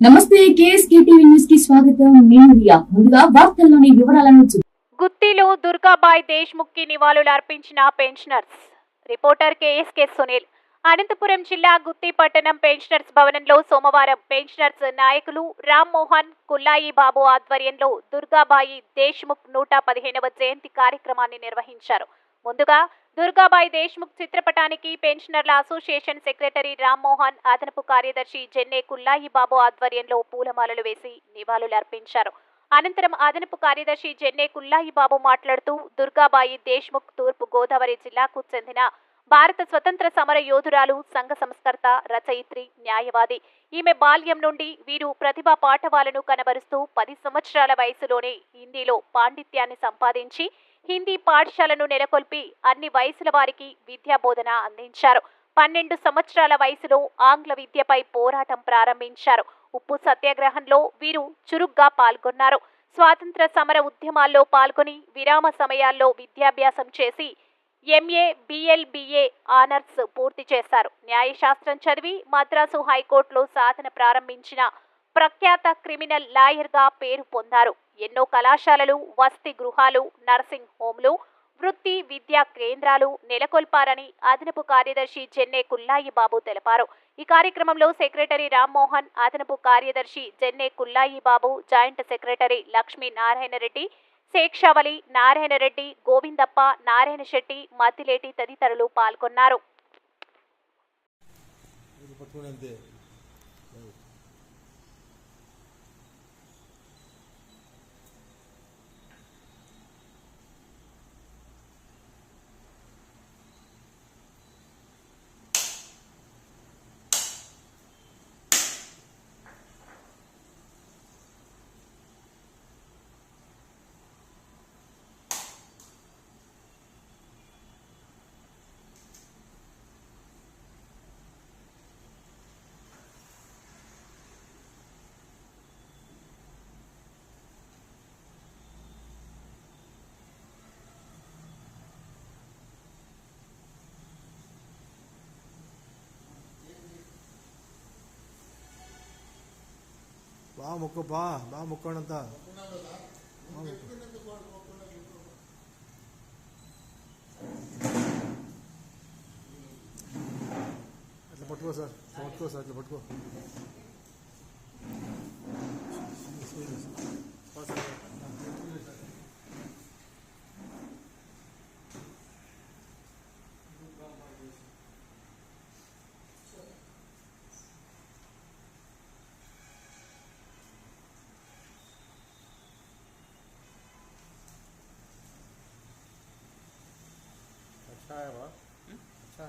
నమస్తే KSK TV న్యూస్కి స్వాగతం. నేను రియా. ముందుగా వార్తల్లోని వివరాలను గుత్తిలో దుర్గాబాయ్ దేశ్ముఖ్కి నివాళులు అర్పించిన pensioners. Reporter KSK Sunil. Anantapur జిల్లా గుత్తి పట్టణం పెన్షనర్స్ భవనంలో సోమవారం పెన్షనర్స్ నాయకులు రామ్మోహన్ కుల్లాయి బాబు ఆధ్వర్యంలో దుర్గాబాయి దేశ్ముఖ్ నూట పదిహేనవ జయంతి కార్యక్రమాన్ని నిర్వహించారు. ముందుగా దుర్గాబాయి దేశ్ముఖ్ చిత్రపటానికి పెన్షనర్ల అసోసియేషన్ సెక్రటరీ రామ్మోహన్ అదనపు కార్యదర్శి జెన్నే కుల్లాయిబాబు ఆధ్వర్యంలో పూలమాలలు వేసి నివాళులు అర్పించారు. అనంతరం అదనపు కార్యదర్శి జెన్నే కుల్లాయి బాబు మాట్లాడుతూ దుర్గాబాయి దేశ్ముఖ్ తూర్పు గోదావరి జిల్లాకు చెందిన భారత స్వతంత్ర సమర యోధురాలు సంఘ సంస్కర్త రచయిత్రి న్యాయవాది. ఈమె బాల్యం నుండి వీరు ప్రతిభా పాఠవాలను కనబరుస్తూ పది సంవత్సరాల వయసులోనే హిందీలో పాండిత్యాన్ని సంపాదించి హిందీ పాఠశాలను నెలకొల్పి అన్ని వయసుల వారికి విద్యా బోధన అందించారు. పన్నెండు సంవత్సరాల వయసులో ఆంగ్ల విద్యపై పోరాటం ప్రారంభించారు. ఉప్పు సత్యాగ్రహంలో వీరు చురుగ్గా పాల్గొన్నారు. స్వాతంత్ర సమర ఉద్యమాల్లో పాల్గొని విరామ సమయాల్లో విద్యాభ్యాసం చేసి ఎంఏ బిఎల్ బిఏ ఆనర్స్ పూర్తి చేశారు. న్యాయశాస్త్రం చదివి మద్రాసు హైకోర్టులో సాధన ప్రారంభించిన ప్రఖ్యాత క్రిమినల్ లాయర్గా పేరు పొందారు. ఎన్నో కళాశాలలు వసతి గృహాలు నర్సింగ్ హోంలు వృత్తి విద్యా కేంద్రాలు నెలకొల్పారని అదనపు కార్యదర్శి జెన్నే కుల్లాయి బాబు తెలిపారు. ఈ కార్యక్రమంలో సెక్రటరీ రామ్మోహన్ అదనపు కార్యదర్శి జెన్నే కుల్లాయి బాబు జాయింట్ సెక్రటరీ లక్ష్మీ నారాయణ రెడ్డి శేక్షావళి నారాయణ రెడ్డి గోవిందప్ప నారాయణ శెట్టి మద్దిలేటి తదితరులు పాల్గొన్నారు. ఇది పట్టుకుని అంతే బా మొక్క బా బా మొక్కండంతా అట్లా పట్టుకో సార్ ఇట్లా పట్టుకో సార్ ఇట్లా పట్టుకో เหรอใช่